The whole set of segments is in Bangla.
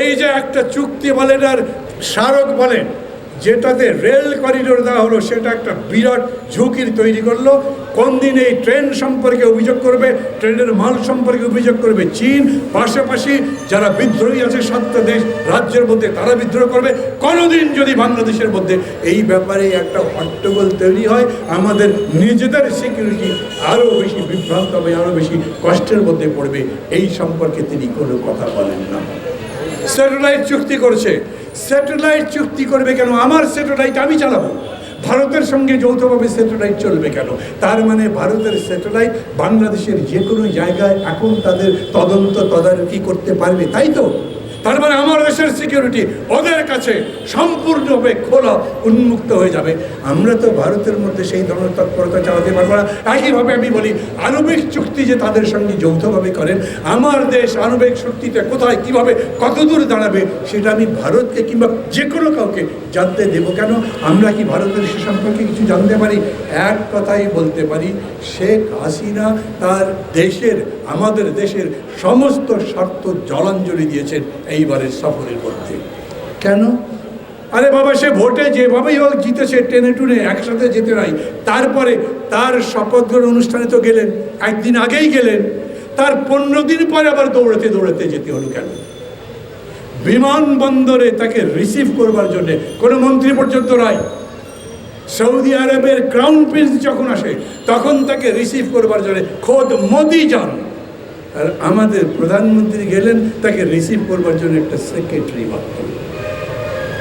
এই যে একটা চুক্তি বলেন আর স্মারক বলেন, যেটাতে রেল করিডোর দেওয়া হলো, সেটা একটা বিরাট ঝুঁকির তৈরি করল। কোন দিন এই ট্রেন সম্পর্কে অভিযোগ করবে, ট্রেনের মাল সম্পর্কে অভিযোগ করবে চীন, পাশাপাশি যারা বিদ্রোহী আছে, সাতটা দেশ রাজ্যের মধ্যে তারা বিদ্রোহ করবে। কোনোদিন যদি বাংলাদেশের মধ্যে এই ব্যাপারে একটা হট্টগোল তৈরি হয়, আমাদের নিজেদের সিকিউরিটি আরও বেশি বিভ্রান্ত হবে, আরও বেশি কষ্টের মধ্যে পড়বে। এই সম্পর্কে তিনি কোনো কথা বলেন না। স্যাটেলাইট চুক্তি করছে। স্যাটেলাইট চুক্তি করবে কেন? আমার স্যাটেলাইট আমি চালাবো। ভারতের সঙ্গে যৌথভাবে স্যাটেলাইট চলবে কেন? তার মানে ভারতের স্যাটেলাইট বাংলাদেশের যে কোনো জায়গায় এখন তাদের তদন্ত তদারকি করতে পারবে, তাই তো? তার মানে আমার দেশের সিকিউরিটি ওদের কাছে সম্পূর্ণভাবে খোলা, উন্মুক্ত হয়ে যাবে। আমরা তো ভারতের মধ্যে সেই ধরনের তৎপরতা চালাতে পারব না। একইভাবে আমি বলি, আণবিক চুক্তি যে তাদের সঙ্গে যৌথভাবে করেন, আমার দেশ আণবিক শক্তিতে কোথায়, কীভাবে, কতদূর দাঁড়াবে, সেটা আমি ভারতকে কিংবা যে কোনো কাউকে জানতে দেবো। কেন? আমরা কি ভারতের সে সম্পর্কে কিছু জানতে পারি? এক কথাই বলতে পারি, শেখ হাসিনা তার দেশের, আমাদের দেশের সমস্ত স্বার্থ জলাঞ্জলি দিয়েছেন। এইবারের সফরের মধ্যে। কেন? আরে বাবা, সে ভোটে যেভাবেই হোক জিতেছে টেনে টুনে, একসাথে যেতে নাই। তারপরে তার শপথ গ্রহণ অনুষ্ঠানে তো গেলেন, একদিন আগেই গেলেন। তার পনেরো দিন পরে আবার দৌড়াতে দৌড়াতে যেতে হলো কেন? বিমানবন্দরে তাকে রিসিভ করবার জন্য কোনো মন্ত্রী পর্যন্ত নয় সৌদি আরবের ক্রাউন প্রিন্স যখন আসে, তখন তাকে রিসিভ করবার জন্য খোদ মোদি যান। আর আমাদের প্রধানমন্ত্রী গেলেন, তাকে রিসিভ করবার জন্য একটা সেক্রেটারি মাত্র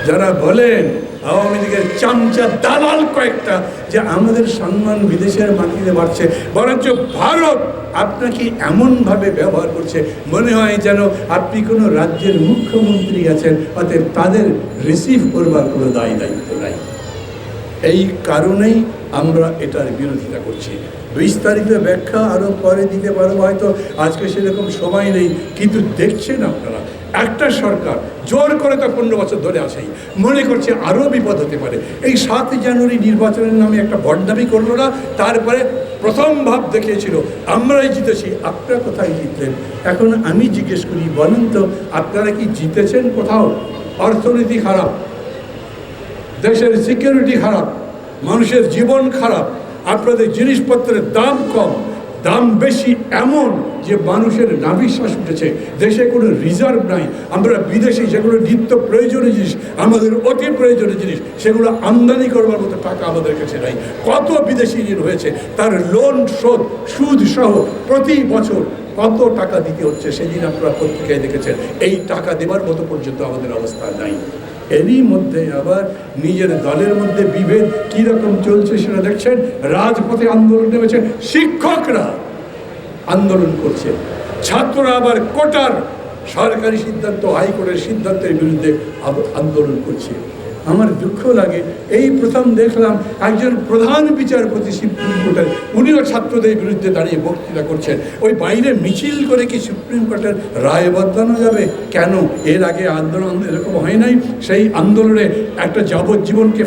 যারা বলেন, আওয়ামী লীগের চামচা দালাল কয়েকটা, যে আমাদের সম্মান বিদেশের মাটিতে বাড়ছে, বরঞ্চ ভারত আপনাকে এমনভাবে ব্যবহার করছে, মনে হয় যেন আপনি কোনো রাজ্যের মুখ্যমন্ত্রী আছেন, অতএব তাদের রিসিভ করবার কোনো দায় দায়িত্ব নাই। এই কারণেই আমরা এটার বিরোধিতা করছি। বিস্তারিত ব্যাখ্যা আরও পরে দিতে পারব, হয়তো আজকে সেরকম সময় নেই। কিন্তু দেখছেন আপনারা, একটা সরকার জোর করে তো পনেরো বছর ধরে আসেই মনে করছে আরও বিপদ হতে পারে। এই সাত জানুয়ারি নির্বাচনের নামে একটা বড্ডামি করল না, তারপরে প্রথম ভাব দেখিয়েছিল, আমরাই জিতেছি, আপনারা কোথায় জিতলেন? এখন আমি জিজ্ঞেস করি, বলেন তো, আপনারা কি জিতেছেন কোথাও? অর্থনীতি খারাপ, দেশের সিকিউরিটি খারাপ, মানুষের জীবন খারাপ আপনাদের জিনিসপত্রের দাম কম, দাম বেশি এমন যে মানুষের নাভিশ্বাস উঠেছে। দেশে কোনো রিজার্ভ নাই। আমরা বিদেশি যেগুলো নিত্য প্রয়োজনীয় জিনিস, আমাদের অতি প্রয়োজনীয় জিনিস, সেগুলো আমদানি করবার মতো টাকা আমাদের কাছে নাই। কত বিদেশি ঋণ হয়েছে, তার লোন শোধ, সুদ সহ প্রতি বছর কত টাকা দিতে হচ্ছে, সেদিন আপনারা পত্রিকায় দেখেছেন। এই টাকা দেবার মতো পর্যন্ত আমাদের অবস্থা নাই। এরই মধ্যে আবার নিজের দলের মধ্যে বিভেদ কীরকম চলছে সেটা দেখছেন? রাজপথে আন্দোলন নেমেছে, শিক্ষকরা আন্দোলন করছে। ছাত্ররা আবার কোটার সরকারি সিদ্ধান্ত, হাইকোর্টের সিদ্ধান্তের বিরুদ্ধে আন্দোলন করছে। আমার দুঃখ লাগে। এই প্রথম দেখলাম একজন প্রধান বিচারপতি সুপ্রিম কোর্টের, উনিও ছাত্রদের বিরুদ্ধে দাঁড়িয়ে বক্তৃতা করছেন। ওই বাইরে মিছিল করে কি সুপ্রিম কোর্টের রায় বদলানো যাবে? কেন? এর আগে আন্দোলন এরকম হয় নাই? সেই আন্দোলনে একটা যাবজ্জীবনকে